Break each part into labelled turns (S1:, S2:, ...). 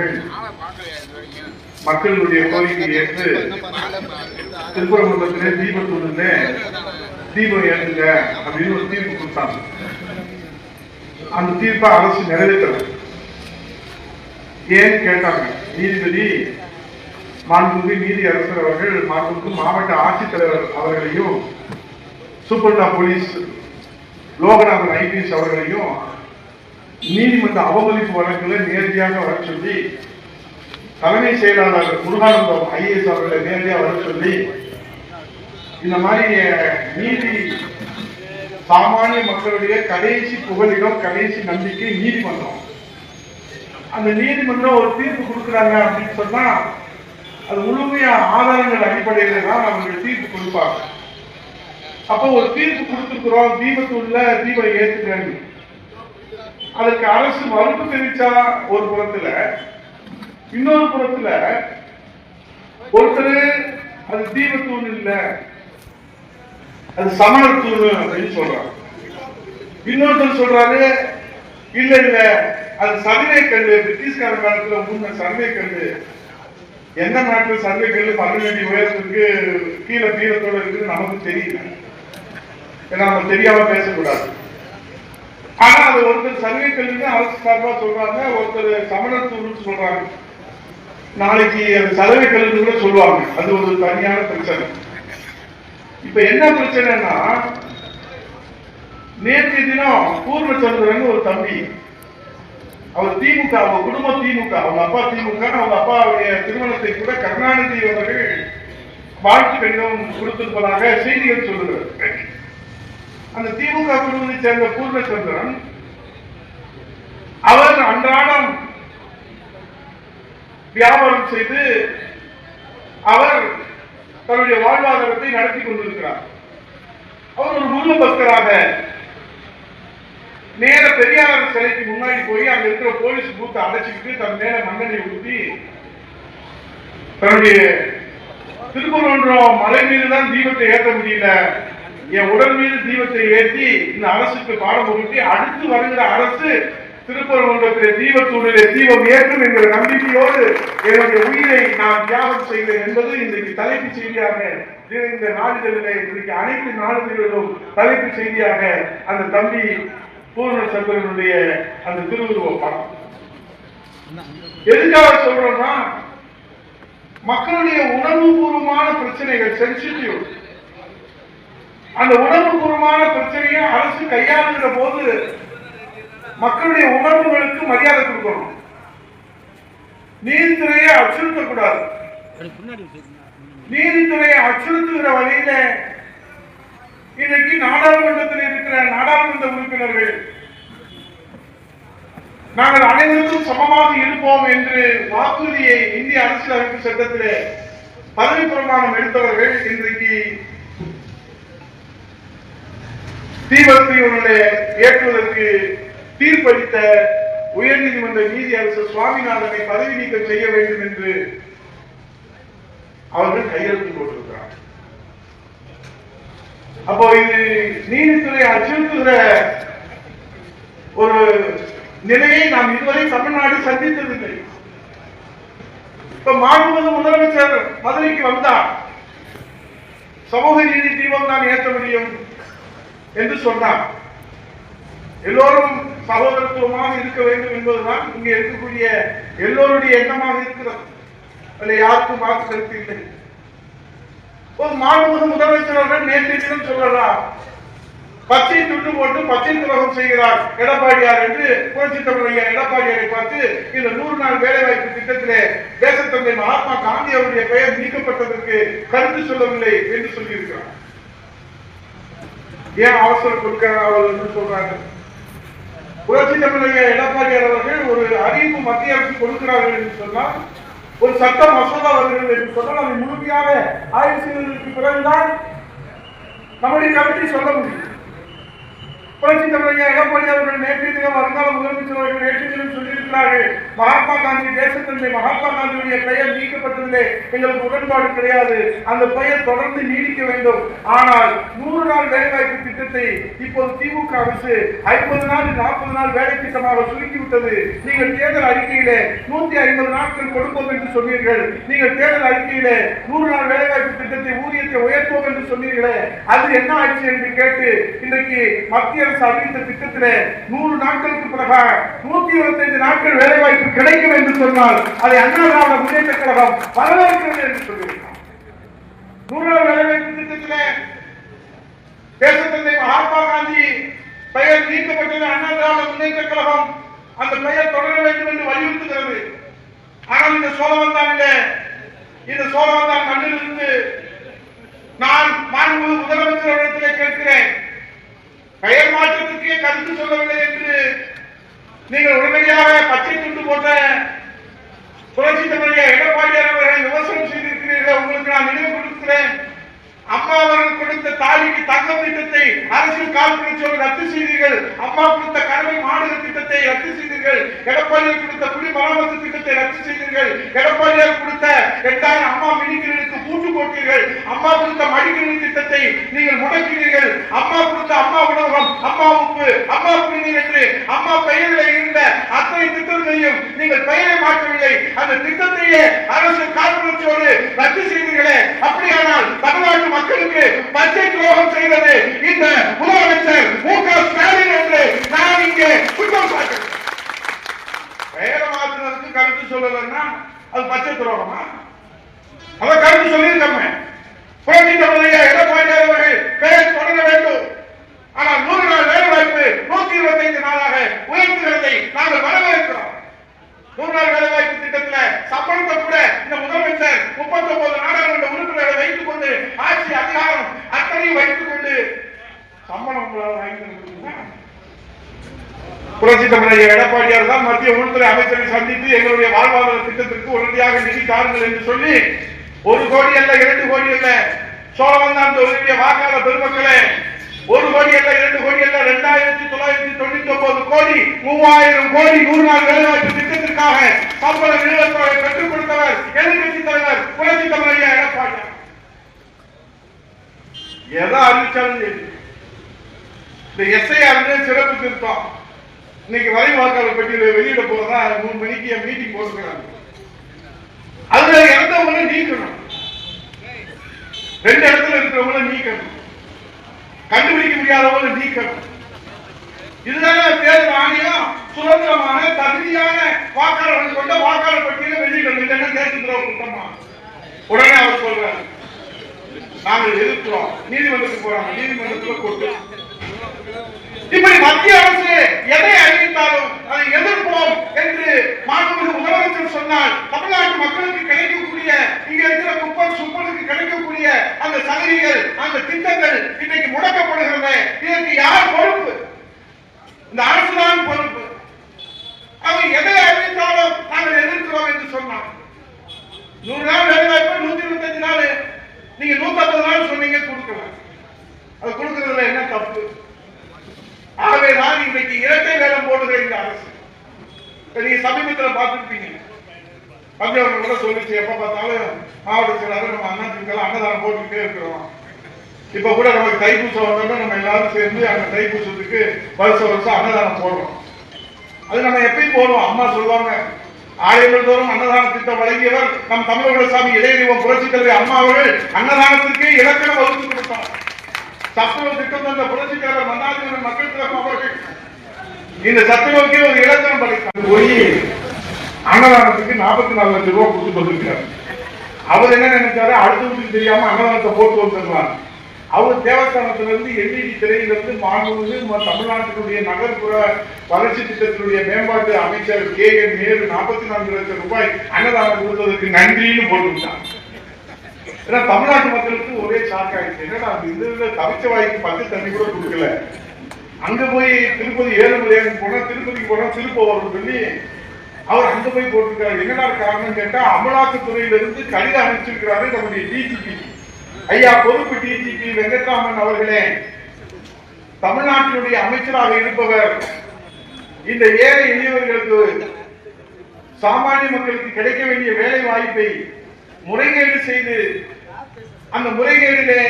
S1: அவர்கள் மக்களுடைய கோரிக்கை ஏற்று திருப்பரங்குன்றத்திலே தீபத்தூர்ல தீபம் ஏற்றுங்க அப்படின்னு ஒரு தீர்ப்பு கொடுத்தாங்க. அந்த தீர்ப்பை அரசு நிறைவேற்றல. ஏன்னு கேட்டாங்க. நீதிபதி மாண்புமிகு நீதி அரசர் அவர்கள் மாண்புமிகு மாவட்ட ஆட்சித்தலைவர் அவர்களையும் சூப்பர்டா போலீஸ் லோகநாதன் ஐபிஎஸ் அவர்களையும் நீதிமன்ற அவமதிப்பு வழக்குல நேரடியாக வர சொல்லி தலைமை செயலாளர் முருகானந்தம் ஐஏஎஸ் அவர்களை நேரடியாக வர சொல்லி இந்த மாதிரி நீதி சாமானிய மக்களுடைய கடைசி புகழிடம் கடைசி நம்பிக்கை நீதிமன்றம். அந்த நீதிமன்றம் ஒரு தீர்ப்பு கொடுக்குறாங்க அப்படின்னு சொன்னா அது முழுமையா ஆதாரங்கள் அடிப்படையில தான் அவங்க தீர்ப்பு கொடுப்பாங்க. அப்போ ஒரு தீர்ப்பு கொடுத்துருக்குறோம் தீபத்துள்ள தீபம் ஏத்துக்கிறாங்க அதற்கு அரசு மறுப்பு தெரிவிச்சா ஒரு புறத்துல இன்னொரு புறத்துல ஒருத்தர் அது தீபத்தூண் இல்ல அது சமணத்தூண் அப்படின்னு சொல்றாங்க. இன்னொருத்தர் சொல்றாரு இல்ல இல்ல அது சர்வே கல்லு பிரிட்டிஷ்கார காலத்துல முன்ன சர்வே கல்லு எந்த நாட்டுல சர்வே கல்லு பதினஞ்சு வயசுக்கு உயரத்துக்கு கீழே தீரத்தோட இருக்குன்னு நமக்கு தெரியல. ஏன்னா நம்ம தெரியாம பேசக்கூடாது. ஆனா அது ஒருத்தர் சர்வே கல்வின்னு அரசு சார்பா சொல்றாங்க ஒருத்தர் சமணத்தூர்னு சொல்றாங்க. நாளைக்கு அது சலவை கல்வின்னு கூட சொல்லுவாங்க. அது ஒரு தனியான பிரச்சனை. இப்ப என்ன பிரச்சனைனா நேற்று தினம் பூர்ணச்சந்திரன் ஒரு தம்பி அவர் திமுக அவங்க குடும்பம் திமுக அவங்க அப்பா திமுக அவங்க அப்பாவுடைய திருமணத்தை கூட கருணாநிதி அவர்கள் வாழ்த்து கடிதம் கொடுத்திருப்பதாக செய்திகள் சொல்லுகிறார் அந்த திமுக குழுவை சேர்ந்த பூர்ணச்சந்திரன் அவர் அன்றாடம் வியாபாரம் செய்து அவர் தன்னுடைய வாழ்வாதாரத்தை நடத்தி கொண்டிருக்கிறார். அவர் ஒரு குரு பக்தராக நேர பெரியார் சிலைக்கு முன்னாடி போய் அங்க இருக்கிற போலீஸ் பூத்தை அடைச்சிக்கிட்டு தன் மேல மண்ணெண்ணை ஊற்றி தன்னுடைய திருப்பரங்குன்றம் மலை மீது தான் தீபத்தை ஏற்ற முடியல. என் உடல் மீது தீபத்தை ஏற்றி இந்த அரசுக்கு பாடம் புகட்டி அடுத்து வருகிற அரசு திருப்பரங்குன்றத்திலே தீபத்தூரிலே தீபம் ஏற்றும் என்கிற நம்பிக்கையோடு என்னுடைய உயிரை நான் தியாகம் செய்தேன் என்பது இன்றைக்கு தலைப்பு செய்தியாக இந்த நாடுகளிலே இன்றைக்கு அனைத்து நாடுகளிலும் தலைப்பு செய்தியாக அந்த தம்பி பூர்ண சந்திரனுடைய அந்த திருவுருவ படம். எதுக்காக சொல்றோம்னா மக்களுடைய உணர்வுபூர்வமான பிரச்சனைகள் சென்சிட்டிவ் அந்த உணர்வுபூர்வமான பிரச்சனையை அரசு கையாளுகிற போது மக்களுடைய உணர்வுகளுக்கு மரியாதை கொடுக்கணும். நீதித்துறையை அச்சுறுத்தக்கூடாது நீதித்துறையை அச்சுறுத்துகிற வகையில இன்னைக்கு நாடாளுமன்றத்தில் இருக்கிற நாடாளுமன்ற உறுப்பினர்கள் நாங்கள் அனைவருக்கும் சமமாக இருப்போம் என்று வாக்குறுதியை இந்திய அரசியலமைப்பு சட்டத்திலே பதவி பிரமாணம் எடுத்தவர்கள் இன்றைக்கு தீபத்தை ஏற்றுவதற்கு தீர்ப்பளித்த உயர்நீதிமன்ற நீதி அரசர் சுவாமிநாதனை பதவி நீக்கம் செய்ய வேண்டும் என்று அவர்கள் கையெழுத்து போட்டிருக்கிறார் அப்போ இது நீதித்துறை அச்சுறுத்துகிற ஒரு நிலையை நாம் இதுவரை தமிழ்நாடு சந்தித்ததில்லை. இப்ப மாண்புமிகு முதலமைச்சர் மதுரைக்கு வந்தார். சமூக நீதி தீபம் தான் ஏற்ற முடியும் என்று சொன்னார். எல்லோரும் சகோதரத்துவமாக இருக்க வேண்டும் என்பதுதான் இங்கே இருக்கக்கூடிய எல்லோருடைய எண்ணமாக இருக்கிறது. அதில் யாருக்கும் வாக்கு கருத்து இல்லை. ஒரு மாண்புமிகு முதலமைச்சர் அவர்கள் நேற்று தினம் சொல்லலாம் பச்சை துண்டு போட்டு பச்சை துரோகம் செய்கிறார் எடப்பாடியார் என்று புரட்சி தமிழையா எடப்பாடியாரை பார்த்து இந்த நூறு நாள் வேலை வாய்ப்பு திட்டத்திலே தேசத்தந்தை மகாத்மா காந்தி அவருடைய பெயர் நீக்கப்பட்டதற்கு கருத்து சொல்லவில்லை என்று சொல்லியிருக்கிறார். ஏன் அவசரம் கொடுக்கிறார் அவர் என்று சொல்றாங்க. புரட்சி தமிழக எடப்பாடியார் அவர்கள் ஒரு அறிவிப்பு மத்திய அரசு கொடுக்கிறார்கள் என்று சொன்னால் ஒரு சட்ட மசோதா வருகிறது என்று சொன்னால் அதை முழுமையாக ஆய்வு செய்வதற்கு பிறகுதான் நம்முடைய கமிட்டி சொல்ல முடியும். புரட்சி தலைவர் எடப்பாடி அவர்கள் நேற்றைய தினம் வருங்கால முதலமைச்சர் அவர்கள் நேற்று தினம் சொல்லியிருக்கிறார்கள். மகாத்மா காந்தி தேசத்தந்தை மகாத்மா காந்தியுடைய பெயர் நீக்கப்பட்டதிலே எங்களுக்கு உடன்பாடு கிடையாது. அந்த பெயர் தொடர்ந்து நீடிக்க வேண்டும். ஆனால் நூறு நாள் வேலைவாய்ப்பு திட்டத்தை இப்போது திமுக அரசு ஐம்பது நாள் நாற்பது நாள் வேலை திட்டமாக சுருக்கிவிட்டது. நீங்கள் தேர்தல் அறிக்கையிலே நூத்தி ஐம்பது நாட்கள் கொடுப்போம் என்று சொன்னீர்கள். நீங்கள் தேர்தல் அறிக்கையிலே நூறு நாள் வேலைவாய்ப்பு திட்டத்தை ஊதியத்தை உயர்த்துவோம் என்று சொன்னீர்களே. அது என்ன ஆச்சு என்று கேட்டு இன்றைக்கு மத்திய அரசு அறிவித்த திட்டத்திலே நூறு நாட்களுக்கு பிறகு நூத்தி இருபத்தைந்து நாட்கள் வேலைவாய்ப்பு கிடைக்கும் என்று சொன்னால் அதை அண்ணா திராவிட முன்னேற்ற கழகம் வரவேற்கிறது என்று சொல்லியிருக்கிறார் நூறு வேலைவாய்ப்பு திட்டத்திலே தேசத்தந்தை மகாத்மா காந்தி பெயர் நீக்கப்பட்டது அண்ணா திராவிட முன்னேற்ற கழகம். அந்த பெயர் தொடர வேண்டும் என்று வலியுறுத்துகிறது. ஆனால் இந்த சோழவந்தானிலே இந்த சோழவந்தான் கண்ணிலிருந்து நான் மாண்பு முதலமைச்சரிடத்திலே கேட்கிறேன். பெயர் மாற்றத்திற்கே கருத்து சொல்லவில்லை என்று நீங்கள் உடனடியாக பச்சை துண்டு போட்ட புரட்சி தமிழக எடப்பாடியார் அவர்களை விமர்சனம் செய்திருக்கிறீர்கள்? உங்களுக்கு நான் நினைவு கொடுக்கிறேன் அம்மா அவர்கள் கொடுத்த அரசியல் காழ்ப்புணர்ச்சியோடு ரத்து செய்தீர்கள். அம்மா கொடுத்த கனவை மாநில திட்டத்தை ரத்து செய்தீர்கள். எடப்பாடியார் கொடுத்த குடி மராமத்து திட்டத்தை ரத்து செய்தீர்கள். எடப்பாடியார் கொடுத்த எட்டாயிரம் அம்மா மினிக்கிறதுக்கு பூட்டு போட்டீர்கள். அம்மா கொடுத்த மடிக்கணி திட்டத்தை நீங்கள் முடக்கினீர்கள். அம்மா கொடுத்த அம்மா உணவகம் அம்மா உப்பு அம்மா குடிநீர் என்று அம்மா பெயரில் இருந்த அத்தனை திட்டங்களையும் நீங்கள் பெயரை மாற்றவில்லை. அந்த திட்டத்தையே அரசு காழ்ப்புணர்ச்சியோடு ரத்து செய்தீர்களே. அப்படியானால் தமிழ்நாட்டு மக்களுக்கு பச்சை துரோகம் செய்தது இந்த முதலமைச்சர் மு க ஸ்டாலின் என்று நான் இங்கே குற்றம் சாட்டுகிறேன். பெயரை மாற்றுறதுக்கு கருத்து சொல்லலைன்னா அது பச்சை துரோகமா? அவ கருத்து சொல்லியிருக்கோமே. புரட்சி தமிழைய எடப்பாடி அவர்கள் பெயர் தொடர வேண்டும். ஆனால் நூறு நாள் வேலை வாய்ப்பு நூத்தி இருபத்தி ஐந்து நாளாக உயர்த்துகிறதை நாங்கள் வரவேற்கிறோம். நூறு நாள் வேலை வாய்ப்பு திட்டத்துல சம்பளத்தை கூட இந்த முதலமைச்சர் முப்பத்தி ஒன்பது நாடாளுமன்ற உறுப்பினரை வைத்துக் கொண்டு ஆட்சி அதிகாரம் அத்தனையும் வைத்துக் கொண்டு சம்பளம் உங்களால் வாங்கி தர புரட்சி தமிழக எடப்பாடியார் தான் மத்திய உள்துறை அமைச்சரை சந்தித்து எங்களுடைய வாழ்வாதார திட்டத்திற்கு உடனடியாக நிதி தாருங்கள் என்று சொல்லி ஒரு கோடி அல்ல இரண்டு கோடி அல்ல சோழவந்தான் தொகுதிய வாக்காளர் பெருமக்களே ஒரு கோடி அல்ல இரண்டு கோடி அல்ல இரண்டாயிரத்தி தொள்ளாயிரத்தி தொண்ணூத்தி ஒன்பது கோடி மூவாயிரம் கோடி நூறு நாள் வேலைவாய்ப்பு திட்டத்திற்காக சம்பள நிறுவனத்தோரை பெற்றுக் கொடுத்தவர் எதிர்கட்சி தலைவர் புரட்சி தமிழக எடப்பாடியார். எதை அறிவிச்சாலும் இந்த எஸ்ஐஆர் சிறப்பு திருத்தம். இன்னைக்கு வரை வாக்காளர் பட்டியலை வெளியிட போறதா மூணு மணிக்கு மீட்டிங் போட்டுக்கிறாங்க அதுல இறந்தவங்களை நீக்கணும். ரெண்டு இடத்துல இருக்கிறவங்கள நீக்கணும். கண்டுபிடிக்க முடியாதவங்களை நீக்கணும். இதுதானே தேர்தல் ஆணையம் சுதந்திரமான தகுதியான வாக்காளர்கள் கொண்ட வாக்காளர் பட்டியலை வெளியிடணும். இல்லைன்னா தேசத்துல கூட்டமா உடனே அவர் சொல்றாரு. நாங்கள் எதிர்க்கிறோம். நீதிமன்றத்துக்கு போறாங்க. நீதிமன்றத்துல கொண்டு இப்படி மத்திய அரசு எதை அறிவித்தாலும் அதை எதிர்ப்போம் என்று மாண்புமிகு முதலமைச்சர் சொன்னால் தமிழ்நாட்டு மக்களுக்கு கிடைக்கக்கூடிய இங்க இருக்கிற குப்பன் சுப்பனுக்கு கிடைக்கக்கூடிய அந்த சலுகைகள் அந்த திட்டங்கள் இன்னைக்கு முடக்கப்படுகிறது. இதற்கு யார் பொறுப்பு? இந்த அரசுதான் பொறுப்பு. அவர் எதை அறிவித்தாலும் நாங்கள் எதிர்க்கிறோம் என்று சொன்னார் நூறு நாள் வேலைவாய்ப்பு நூத்தி இருபத்தஞ்சு நாள். நீங்க நூத்தி ஐம்பது நாள் சொன்னீங்க கொடுக்கல. அது கொடுக்கறதுல என்ன தப்பு? ஆகவே நான் இன்றைக்கு இரட்டை வேலம் போடுகிற இந்த அரசு. நீங்க சமீபத்தில் பார்த்துருப்பீங்க. பஞ்சவர்கள் கூட சொல்லிச்சு எப்ப பார்த்தாலும் மாவட்ட செயலாளர் நம்ம அண்ணாச்சிக்கெல்லாம் அன்னதானம் போட்டுக்கிட்டே இருக்கிறோம். இப்ப கூட நமக்கு தைப்பூசம் வந்தோம்னா நம்ம எல்லாரும் சேர்ந்து அந்த தைப்பூசத்துக்கு வருஷம் வருஷம் அன்னதானம் போடுறோம். அது நம்ம எப்பயும் போடுவோம். அம்மா சொல்லுவாங்க ஆலயங்கள் தோறும் அன்னதான திட்டம் வழங்கியவர் நம் தமிழக சாமி இளையதெய்வம் புரட்சி தலைவி அம்மா அவர்கள் அன்னதானத்திற்கு இலக்கணம் வகுத்து கொடுத்தார். சத்துணவு திட்டம் தந்த புரட்சிக்கார தலைவர் மக்கள் திலகம் அவர்கள் இந்த சத்துணவுக்கே ஒரு இலக்கணம் படைத்தார். போய் அன்னதானத்துக்கு நாற்பத்தி நாலு லட்சம் ரூபாய் கொடுத்து வந்திருக்கிறார். அவர் என்ன நினைச்சாரு? அடுத்தவங்களுக்கு தெரியாம அன்னதானத்தை போட்டு வந்துருவார் அவர் தேவஸ்தானத்திலிருந்து எல்இடி திரையிலிருந்து மாண்புமிகு தமிழ்நாட்டினுடைய நகர்ப்புற வளர்ச்சி திட்டத்தினுடைய மேம்பாட்டு அமைச்சர் கே என் நேரு நாற்பத்தி நான்கு லட்சம் ரூபாய் அன்னதானம் கொடுத்ததற்கு நன்றின்னு போட்டுவிட்டார். ஏன்னா தமிழ்நாட்டு மக்களுக்கு ஷாக் என்னடா அந்த தவிச்ச வாய்க்கு பத்து தண்ணி கூட கொடுக்கல. அங்க போய் திருப்பதி ஏழுமலையான் போனா திருப்பதிக்கு போனா திருப்பவர்னு சொல்லி அவர் அங்க போய் போட்டிருக்காரு. என்னடா காரணம் கேட்டா அமலாக்கத்துறையிலிருந்து கடிதம் அனுப்பிச்சிருக்கிறாரு நம்முடைய டிஜிபி ஐயா பொறுப்பு டிஜிபி வெங்கட்ராமன் அவர்களே. தமிழ்நாட்டினுடைய அமைச்சராக இருப்பவர். இந்த ஏழை எளியவர்களுக்கு சாமானிய மக்களுக்கு கிடைக்க வேண்டிய வேலை வாய்ப்பை முறைகேடு செய்து அந்த முறைகேடிலே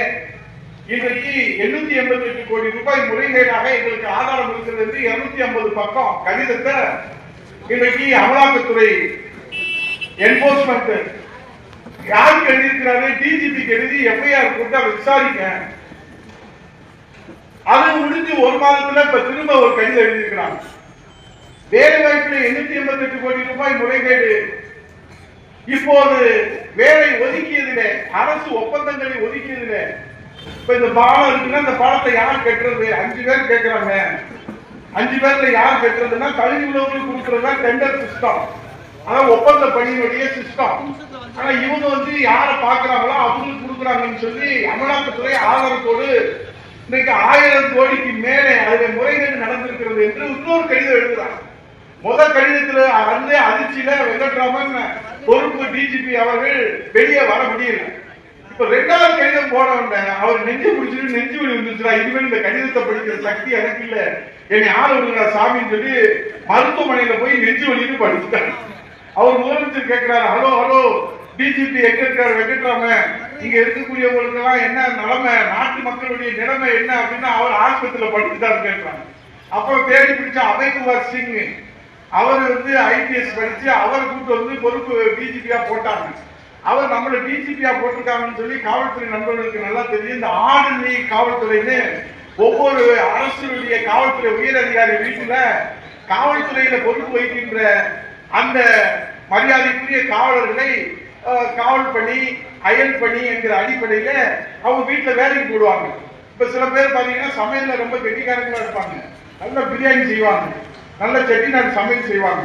S1: இன்றைக்கு எண்ணூத்தி எண்பத்தி எட்டு கோடி ரூபாய் முறைகேடாக எங்களுக்கு ஆதாரம் இருக்கிறது என்று இருநூத்தி ஐம்பது பக்கம் கடிதத்தை இன்றைக்கு அமலாக்கத்துறை என்போர்ஸ்மெண்ட் யாருக்கு எழுதியிருக்கிறாரு? டிஜிபிக்கு எழுதி எஃப்ஐஆர் போட்டு அதை விசாரிக்க. அது முடிஞ்சு ஒரு மாதத்துல இப்ப திரும்ப ஒரு கடிதம் எழுதியிருக்கிறாங்க. வேலை வாய்ப்பில் எண்ணூத்தி எண்பத்தி எட்டு கோடி ரூபாய் முறைகேடு இப்போது வேலை ஒதுக்கியதிலே அரசு ஒப்பந்தங்களை ஒதுக்கியதிலே இப்ப இந்த பாலம் இருக்குன்னா இந்த பாலத்தை யார் கட்டுறது? அஞ்சு பேர் கேட்கிறாங்க. அஞ்சு பேர்ல யார் கட்டுறதுன்னா தகுதி உள்ளவங்களுக்கு கொடுக்கறதுனா டெண்டர் சிஸ்டம் ஆனா ஒப்பந்த பணியினுடைய சிஸ்டம் ஆனா இவங்க வந்து யாரை பாக்குறாங்களோ அவங்களுக்கு கொடுக்குறாங்கன்னு சொல்லி அமலாக்கத்துறை ஆதாரத்தோடு இன்னைக்கு ஆயிரம் கோடிக்கு மேலே அதுல முறைகேடு நடந்திருக்கிறது என்று இன்னொரு கடிதம் எழுதுறாங்க முதல் கடிதத்துல வந்து அதிர்ச்சியில வெங்கட்ராமன் பொறுப்பு டிஜிபி அவர்கள் வெளியே வர முடியல. இப்ப ரெண்டாவது கடிதம் போன அவர் நெஞ்சு பிடிச்சிட்டு நெஞ்சு வலி வந்துச்சுடா இனிமேல் இந்த கடிதத்தை படிக்கிற சக்தி எனக்கு இல்ல. என்னை ஆள் விடுங்க சாமின்னு சொல்லி மருத்துவமனையில போய் நெஞ்சு வலின்னு படிச்சுட்டாங்க அவர் முதலமைச்சர் கேட்கிறாரு ஹலோ ஹலோ டிஜிபி எங்க இருக்காரு வெங்கட்ராமன்? இங்க இருக்கக்கூடியவங்களுக்கு எல்லாம் என்ன நிலைமை? நாட்டு மக்களுடைய நிலைமை என்ன? அப்படின்னு அவர் ஆஸ்பத்திரியில படிச்சுட்டாரு கேட்கிறாங்க அப்புறம் தேடி பிடிச்ச அபய்குமார் சிங் அவர் வந்து ஐபிஎஸ் படிச்சு அவர் கூட்டு வந்து பொறுப்பு டிஜிபியா போட்டாங்க. அவர் நம்மள டிஜிபியா போட்டிருக்காங்கன்னு சொல்லி காவல்துறை நண்பர்களுக்கு நல்லா தெரியும். இந்த ஆர்டினரி காவல்துறைன்னு ஒவ்வொரு அரசுடைய காவல்துறை உயர் அதிகாரி வீட்டுல காவல்துறையில பொறுப்பு வைக்கின்ற அந்த மரியாதைக்குரிய காவலர்களை காவல் பணி அயல் பணி என்கிற அடிப்படையில அவங்க வீட்டுல வேலைக்கு போடுவாங்க. இப்ப சில பேர் பாத்தீங்கன்னா சமையல்ல ரொம்ப கெட்டிக்காரங்களா இருப்பாங்க. நல்லா பிரியாணி செய்வாங்க. நல்ல செட்டிநாடு சமையல் செய்வாங்க.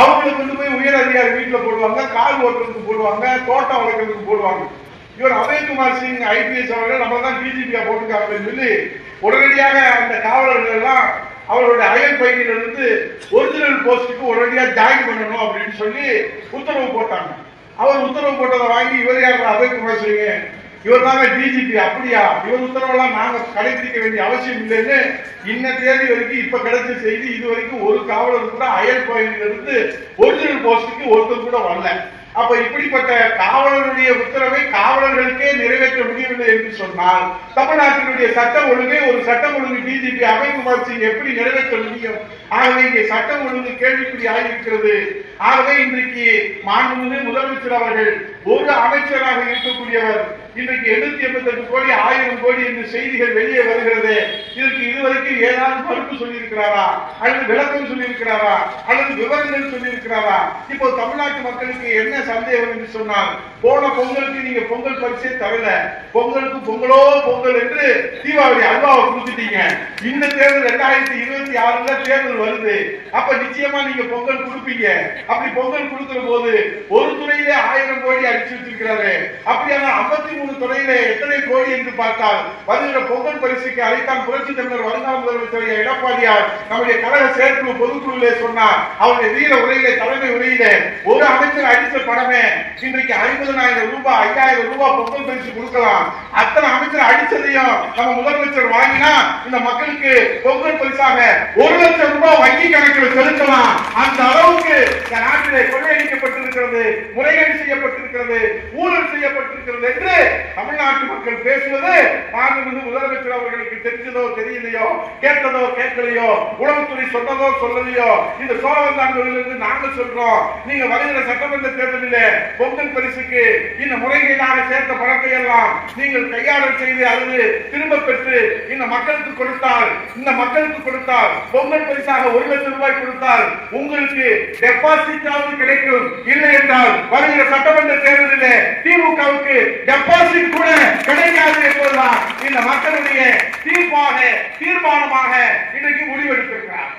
S1: அவங்களுக்கு வந்து போய் உயர் அதிகாரி வீட்டில் போடுவாங்க கால் ஓட்டுறதுக்கு போடுவாங்க தோட்டம் வளர்க்கறதுக்கு போடுவாங்க. இவர் அபயகுமார் சிங் ஐபிஎஸ் அவர்கள் நம்ம தான் டிஜிபியா அப்படின்னு சொல்லி உடனடியாக அந்த காவலர்கள் எல்லாம் அவர்களுடைய அயல் பகுதியிலிருந்து ஒரிஜினல் போஸ்டுக்கு உடனடியாக ஜாயின் பண்ணணும் அப்படின்னு சொல்லி உத்தரவு போட்டாங்க. அவர் உத்தரவு போட்டதை வாங்கி இவர் யார்? அபயகுமார் சிங் இவர் தாங்க டிஜிபி அப்படியா? இவர் உத்தரவெல்லாம் நாங்க கடைபிடிக்க வேண்டிய அவசியம் இல்லைன்னு இன்ன தேதி வரைக்கும் இப்ப கிடைச்ச செய்தி இது வரைக்கும் ஒரு காவலர் கூட அயல் பகுதியில இருந்து ஒரிஜினல் போஸ்டுக்கு ஒருத்தர் கூட வரல. அப்ப இப்படிப்பட்ட காவலருடைய உத்தரவை காவலர்களுக்கே நிறைவேற்ற முடியவில்லை என்று சொன்னால் தமிழ்நாட்டினுடைய சட்ட ஒழுங்கை ஒரு சட்டம் ஒழுங்கு டிஜிபி அபய்குமார் சிங் எப்படி நிறைவேற்ற முடியும்? ஆகவே இங்கே சட்டம் ஒழுங்கு கேள்விக்குறி ஆகியிருக்கிறது ஆகவே இன்றைக்கு மாண்புமிகு முதலமைச்சர் அவர்கள் ஒரு அமைச்சராக இருக்கக்கூடியவர் இன்றைக்கு எண்ணூத்தி எண்பத்தி எட்டு கோடி ஆயிரம் கோடி என்று செய்திகள் வெளியே வருகிறது. இதற்கு இதுவரைக்கும் ஏதாவது மறுப்பு சொல்லியிருக்கிறாரா? அல்லது விளக்கம் சொல்லியிருக்கிறாரா? அல்லது விவரங்கள் சொல்லியிருக்கிறாரா? இப்போ தமிழ்நாட்டு மக்களுக்கு என்ன சந்தேகம் என்று சொன்னால் போன பொங்கலுக்கு நீங்க பொங்கல் பரிசே தரல. பொங்கலுக்கு பொங்கலோ பொங்கல் என்று தீபாவளி அல்வாவை கொடுத்துட்டீங்க. இந்த தேர்தல் ரெண்டாயிரத்தி இருபத்தி ஆறுல தேர்தல் வருது. அப்ப நிச்சயமா நீங்க பொங்கல் கொடுப்பீங்க. அப்படி பொங்கல் கொடுக்கிற போது ஒரு துறையிலே ஆயிரம் கோடி அடிச்சு வச்சிருக்கிறாரு. அப்படியான ஐம்பத்தி மூணு துறையிலே எத்தனை கோடி என்று பார்த்தால் வருகிற பொங்கல் பரிசுக்கு அதைத்தான் புரட்சி தமிழர் வருங்கால முதலமைச்சர் எடப்பாடியார் நம்முடைய கழக செயற்குழு பொதுக்குழுவிலே சொன்னார். அவருடைய வீர உரையிலே தலைமை உரையிலே ஒரு அமைச்சர் அடித்த பணமே இன்றைக்கு ஐம்பதனாயிரம் ரூபாய் ஐயாயிரம் ரூபாய் பொங்கல் பரிசு கொடுக்கலாம். அத்தனை அமைச்சர் அடிச்சதையும் நம்ம முதலமைச்சர் வாங்கினா இந்த மக்களுக்கு பொங்கல் பரிசாக ஒரு லட்சம் ரூபாய் வங்கி கணக்கில் செலுத்தலாம். அந்த அளவுக்கு இந்த நாட்டிலே கொள்ளையடிக்கப்பட்டிருக்கிறது முறைகேடு செய்யப்பட்டிருக்கிறது ஊழல் செய்யப்பட்டிருக்கிறது என்று தமிழ்நாட்டு மக்கள் பேசுவது மாண்புமிகு முதலமைச்சர் அவர்களுக்கு தெரிஞ்சதோ தெரியலையோ கேட்டதோ கேட்கலையோ உளவுத்துறை சொன்னதோ சொல்லலையோ இந்த சோழவந்தாண்டிலிருந்து நாங்க சொல்றோம். நீங்க வருகிற சட்டமன்ற தேர்தலில் பொங்கல் பரிசுக்கு இந்த முறைகேடாக சேர்த்த பணத்தை எல்லாம் நீங்கள் கையாளல் செய்து அல்லது திரும்ப பெற்று இந்த மக்களுக்கு கொடுத்தால் இந்த மக்களுக்கு கொடுத்தால் பொங்கல் பரிசாக ஒரு லட்சம் ரூபாய் கொடுத்தால் உங்களுக்கு டெபாசிட்டாவது கிடைக்கும். இல்லை என்றால் வருகிற சட்டமன்ற தேர்தலிலே திமுகவுக்கு டெபாசிட் கூட கிடைக்காது என்பதுதான் இந்த மக்களுடைய தீர்ப்பாக தீர்மானமாக இன்றைக்கு முடிவெடுத்திருக்கிறார்.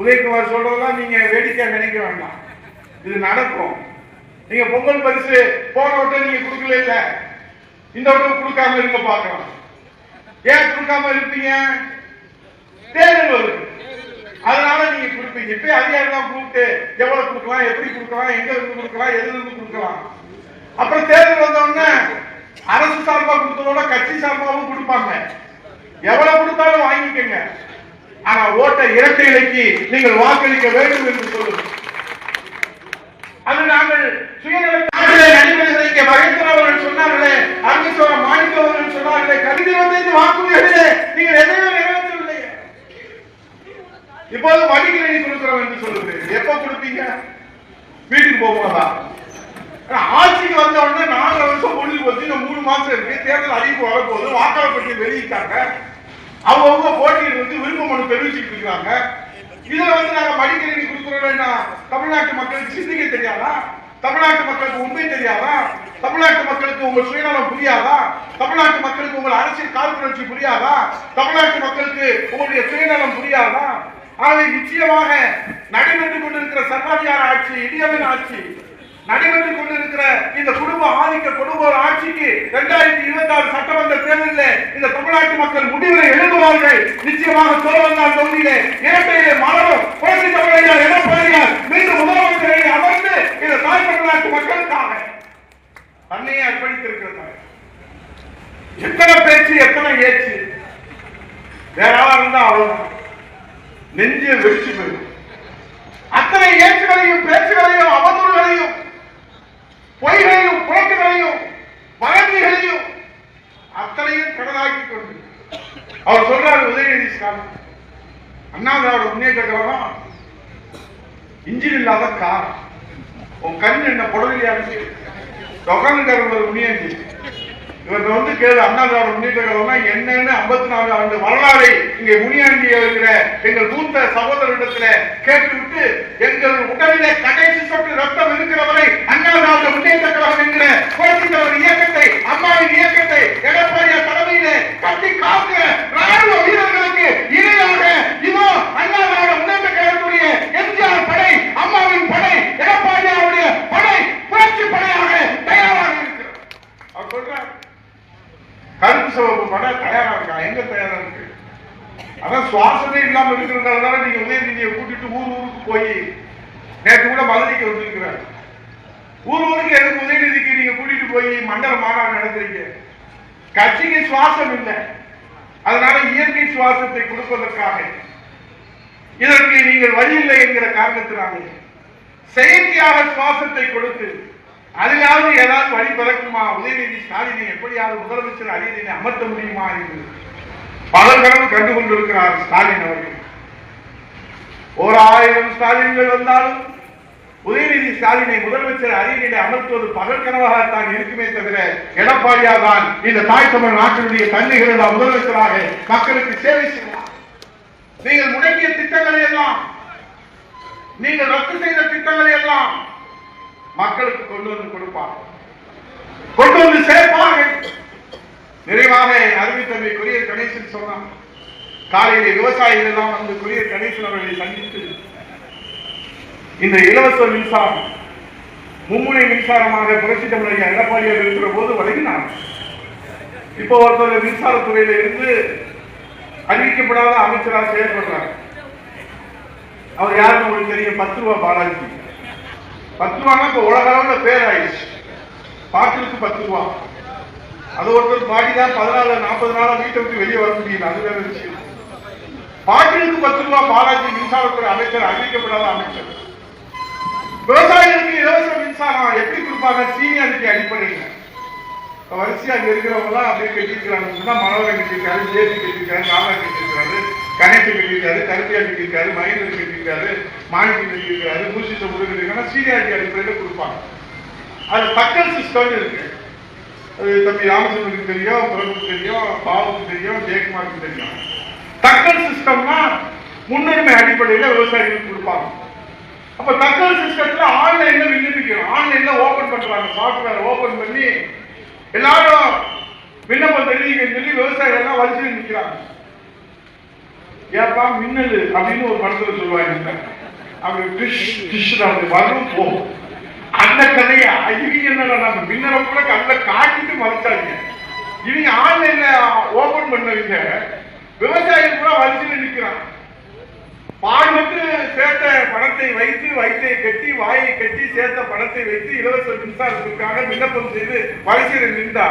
S1: உதயகுமார் சொல்றதெல்லாம் நீங்க வேடிக்கை நினைக்க வேண்டாம். இது நடக்கும். நீங்க பொங்கல் பரிசு போன வட்டம் நீங்க கொடுக்கல இல்ல. இந்த வட்டம் கொடுக்காம இருக்க பாக்கலாம் ஏன் கொடுக்காம இருப்பீங்க? தேர்தல் வருது. அதனால நீங்க கொடுப்பீங்க. இப்ப அதிகாரம் கூப்பிட்டு எவ்வளவு கொடுக்கலாம் எப்படி கொடுக்கலாம் எங்க இருந்து கொடுக்கலாம் எதுல இருந்து கொடுக்கலாம். அப்புறம் தேர்தல் வந்த அரசு சார்பா கொடுத்ததோட கட்சி சார்பாகவும் கொடுப்பாங்க. எவ்வளவு கொடுத்தாலும் வாங்கிக்கங்க. ஆனா ஓட்ட இரட்டை இலைக்கு நீங்கள் வாக்களிக்க வேண்டும் என்று சொல்லுங்க அது நாங்கள் சுயநல நாட்டிலே நடைபெறுகிற அவர்கள் சொன்னார்களே அருமேஸ்வரம் மாணிக்க அவர்கள் சொன்னார்களே கவிதை வந்து வாக்குறுதிகளே நீங்கள் எதையும் நிறைவேற்றவில்லை இப்போது வடிகளை கொடுக்கிறோம் என்று சொல்லுகிறேன் எப்ப கொடுப்பீங்க? வீட்டுக்கு போகும்போதா? ஆட்சிக்கு வந்த உடனே நாலு வருஷம் முடிஞ்சு போச்சு. இன்னும் மூணு மாசம் இருக்கு. தேர்தல் அறிவிப்பு வரப்போகுது. வாக்காளர் பட்டியல் வெளியிட்டாங்க. அவங்கவுங்க போட்டியில் வந்து விருப்ப மனு தெரிவிச்சுட்டு இருக்காங்க இதுல வந்து நாங்க மடிக்கணினி கொடுக்குறோம்னா தமிழ்நாட்டு மக்களுக்கு சிந்திக்க தெரியாதா? தமிழ்நாட்டு மக்களுக்கு உண்மை தெரியாதா? தமிழ்நாட்டு மக்களுக்கு உங்க சுயநலம் புரியாதா? தமிழ்நாட்டு மக்களுக்கு உங்கள் அரசியல் காழ்ப்புணர்ச்சி புரியாதா? தமிழ்நாட்டு மக்களுக்கு உங்களுடைய சுயநலம் புரியாதா? ஆகவே நிச்சயமாக நடைபெற்றுக் கொண்டிருக்கிற சர்வாதிகார ஆட்சி இடியவன் ஆட்சி நடைபெற்றுக் கொண்டிருக்கிற இந்த குடும்ப ஆதிக்க குடும்ப ஆட்சிக்கு இரண்டாயிரத்தி இருபத்தி ஆறு சட்டமன்ற தேர்தலில் இந்த தமிழ்நாட்டு மக்கள் முடிவுரை எழுதுவார்கள். நிச்சயமாக சோழவந்தார் தொகுதியிலே இரட்டையிலே மலரும். புரட்சி தமிழையார் எடப்பாடியார் மீண்டும் முதலமைச்சரை அமர்ந்து இந்த தாய் தமிழ்நாட்டு மக்களுக்காக தன்னையே அர்ப்பணித்திருக்கிறார். எத்தனை பேச்சு எத்தனை ஏச்சு? வேற ஆளா இருந்தா அவ்வளவுதான். நெஞ்சே வெடிச்சு போயிடும். அத்தனை ஏச்சுகளையும் பேச்சுகளையும் அவதூறுகளையும் பொய்களையும் போக்குகளையும் வதந்திகளையும் அத்தனையும் கடலாக்கி கொண்டு அவர் சொல்றாரு உதயநிதி ஸ்டாலின். அண்ணாதிராவிட முன்னேற்ற கழகம் இன்ஜின் இல்லாத கார். உன் கண் என்ன புடவிலையா இருக்கு உட்காந்துக்காரங்க முன்னேற்றி இவர்கள் வந்து கேள்வி அண்ணா திராவிட முன்னேற்ற கழகம்னா என்னன்னு ஐம்பத்தி நாலு ஆண்டு வரலாறை இங்கே முனியாண்டி இருக்கிற எங்கள் மூத்த சகோதரிடத்துல கேட்டுவிட்டு எங்கள் உடலிலே கடைசி சொட்டு ரத்தம் இருக்கிறவரை அண்ணா திராவிட முன்னேற்ற கழகம் என்கிற புரட்சித் இயக்கத்தை அம்மாவின் இயக்கத்தை எடப்பாடியார் தலைமையிலே கட்டி காக்க ராணுவ வீரர்களுக்கு இணையாக இதோ அண்ணா திராவிட முன்னேற்ற கழகத்துடைய எம்ஜிஆர் படை அம்மாவின் படை எடப்பாடியாருடைய படை புரட்சி படையாக தயாராக இருக்கிறார் அவர் சொல்றார் கருப்பு சிவப்பு படம் தயாரா இருக்கா? எங்க தயாரா இருக்கு? அதான் சுவாசமே இல்லாம இருக்கிறதுனால தானே நீங்க உதயநிதியை கூட்டிட்டு ஊர் ஊருக்கு போய் நேற்று கூட மதுரைக்கு வந்திருக்கிறார். ஊர் ஊருக்கு எதுக்கு உதயநிதிக்கு நீங்க கூட்டிட்டு போய் மண்டல மாநாடு நடத்துறீங்க? கட்சிக்கு சுவாசம் இல்லை. அதனால இயற்கை சுவாசத்தை கொடுப்பதற்காக. இதற்கு நீங்கள் வழி இல்லை என்கிற காரணத்தினாலே. செயற்கையாக சுவாசத்தை கொடுத்து அதிலாவது ஏதாவது வழி பிறக்குமா உதயநிதி ஸ்டாலினை எப்படியாவது முதலமைச்சர் அரியணை அமர்த்த முடியுமா என்று பல கனவு கண்டு கொண்டிருக்கிறார் ஸ்டாலின் அவர்கள். ஓர் ஆயிரம் ஸ்டாலின்கள் வந்தாலும் உதயநிதி ஸ்டாலினை முதலமைச்சர் அரியணையை அமர்த்துவது பகல் கனவாகத்தான் இருக்குமே தவிர எடப்பாடியா தான் இந்த தாய் தமிழ் நாட்டினுடைய தன்னிகளா முதலமைச்சராக மக்களுக்கு சேவை செய்யலாம் நீங்கள் முடங்கிய திட்டங்களை எல்லாம் நீங்கள் ரத்து செய்த திட்டங்களை எல்லாம் மக்களுக்கு கொண்டு வந்து கொடுப்பார்கள் கொண்டு வந்து சேர்ப்பார்கள் நிறைவாக அருமை தம்பி கொரியர் கணேசன் சொன்னான். காலையில விவசாயிகள் எல்லாம் வந்து கொரியர் கணேசன் அவர்களை சந்தித்து இந்த இலவச மின்சாரம் மும்முனை மின்சாரமாக புரட்சி தமிழக எடப்பாடியார் இருக்கிற போது வழங்கினார். இப்போ ஒருத்தர் மின்சாரத்துறையில இருந்து அறிவிக்கப்படாத அமைச்சராக செயல்படுறார். அவர் யாருன்னு உங்களுக்கு தெரியும்? பத்து ரூபா பாலாஜி. பத்து ரூபானா இப்போ உலக அளவுல பேர் ஆயிடுச்சு. பாட்டிலுக்கு பத்து ரூபா. அது ஒருத்தர் பாடிதான் பதினாலு நாற்பது நாளா வீட்டை விட்டு வெளியே வர முடியல. அது வேற விஷயம். பாட்டிலுக்கு பத்து ரூபா பாலாஜி மின்சாரத்துறை அமைச்சர் அறிவிக்கப்படாத அமைச்சர். விவசாயிகளுக்கு இலவச மின்சாரம் எப்படி கொடுப்பாங்க? சீனியாரிட்டி அடிப்படையில். வரிசையா இங்க இருக்கிறவங்க தான் அப்படியே கட்டிருக்கிறாங்க மனோகரன் கட்டிருக்காரு ஜேபி கட்டிருக்காரு நாகா கட்டிருக்காரு கணேசன் கட்டிருக்காரு கருத்தியா கட்டிருக்காரு மகேந்திரன் கட்டிருக்காரு மாணிக்கம் கட்டிருக்காரு மூசி சமுதிரம் இருக்காங்கன்னா சீனியாரிட்டி அடிப்படையில் கொடுப்பாங்க. அது பக்கல் சிஸ்டம் இருக்கு. அது தம்பி ராமச்சந்திரனுக்கு தெரியும் பிரபுக்கு தெரியும் பாபுக்கு தெரியும் ஜெயக்குமாருக்கு தெரியும். தக்கல் சிஸ்டம்னா முன்னுரிமை அடிப்படையில் விவசாயிகளுக்கு கொடுப்பாங்க. அப்ப தக்கல் சிஸ்டத்துல ஆன்லைன்ல விண்ணப்பிக்கணும். ஆன்லைன்ல ஓபன் பண்றாங்க சாஃப்ட்வேர் ஓபன் பண்ணி எல்லாரும் விண்ணப்பம் தெரிவிக்க சொல்லி விவசாயிகள் எல்லாம் வரிசையில் ஏப்பா மின்னல் அப்படின்னு ஒரு படத்துல சொல்லுவாங்க அவங்க டிஷ் டிஷ் அப்படி. வரும் போகும் அந்த கதையை? இவங்க என்ன மின்னலை கூட கல்ல காட்டிட்டு மறைச்சாங்க. இவங்க ஆன்லைன்ல ஓபன் பண்ணவங்க விவசாயம் கூட வரிசையில் நிற்கிறான் பாடுபட்டு சேர்த்த பணத்தை வைத்து வயிற்றை கட்டி வாயை கட்டி சேர்த்த பணத்தை வைத்து இலவச மின்சாரத்திற்காக விண்ணப்பம் செய்து வரிசையில் நின்றா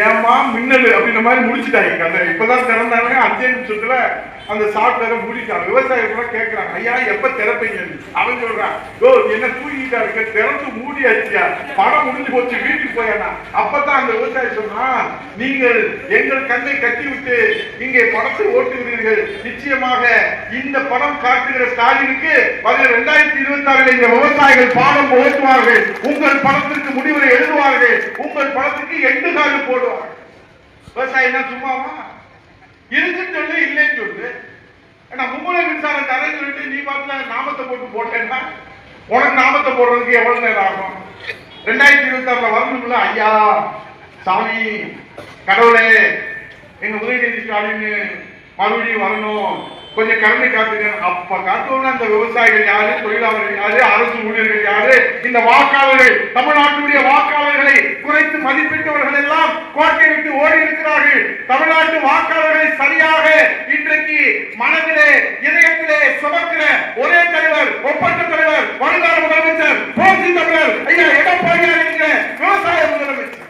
S1: ஏமா மின்னல் அப்படின்ற மாதிரி முடிச்சுட்டாங்க கதை. இப்பதான் திறந்தாங்க அஞ்சே நிமிஷத்துல அந்த சாஃப்ட்வேரை முடிச்சாங்க விவசாயிகள் கூட ஐயா எப்ப திறப்பீங்க? அவன் சொல்றான் ஓ என்ன தூக்கிட்டா இருக்க? திறந்து மூடியாச்சியா? பணம் முடிஞ்சு போச்சு வீட்டுக்கு போயானா அப்பதான் அந்த விவசாயி சொன்னா நீங்கள் எங்கள் கண்ணை கட்டி விட்டு இங்கே பணத்தை ஓட்டுகிறீர்கள். நிச்சயமாக இந்த பணம் காட்டுகிற ஸ்டாலினுக்கு வருகிற இரண்டாயிரத்தி இருபத்தி ஆறில் இந்த விவசாயிகள் பாடம் ஓட்டுவார்கள் உங்கள் பணத்திற்கு முடிவுரை எழுதுவார்கள். உங்கள் பணத்துக்கு எட்டு காலம் போடுவார்கள். விவசாயினா சும்மாவா? இருக்கு சொல்லு இல்லைன்னு சொல்லு ஏன்னா மும்முனை மின்சாரம் தரேன்னு சொல்லிட்டு நீ பார்த்து நாமத்தை போட்டு போட்டேன்னா உனக்கு நாமத்தை போடுறதுக்கு எவ்வளவு நேரம் ஆகும்? ரெண்டாயிரத்தி இருபத்தி ஆறுல வரணும்ல ஐயா சாமி கடவுளே எங்க உதயநிதி ஸ்டாலின் மறுபடியும் வரணும். கொஞ்சம் கருணை காட்டுங்க. அப்ப காட்டுவோம்னா அந்த விவசாயிகள் யாரு? தொழிலாளர்கள் யாரு? அரசு ஊழியர்கள் யாரு? இந்த வாக்காளர்கள் தமிழ்நாட்டுடைய வாக்காளர்களை குறைத்து மதிப்பிட்டவர்கள் எல்லாம் கோட்டை விட்டு ஓடி இருக்கிறார்கள். தமிழ்நாட்டு வாக்காளர்களை சரியாக இன்றைக்கு மனதிலே இதயத்திலே சுமக்கிற ஒரே தலைவர் ஒப்பற்ற தலைவர் வருங்கால முதலமைச்சர் போட்டி தமிழர். ஐயா எடப்பாடியார் என்கிற விவசாய முதலமைச்சர்.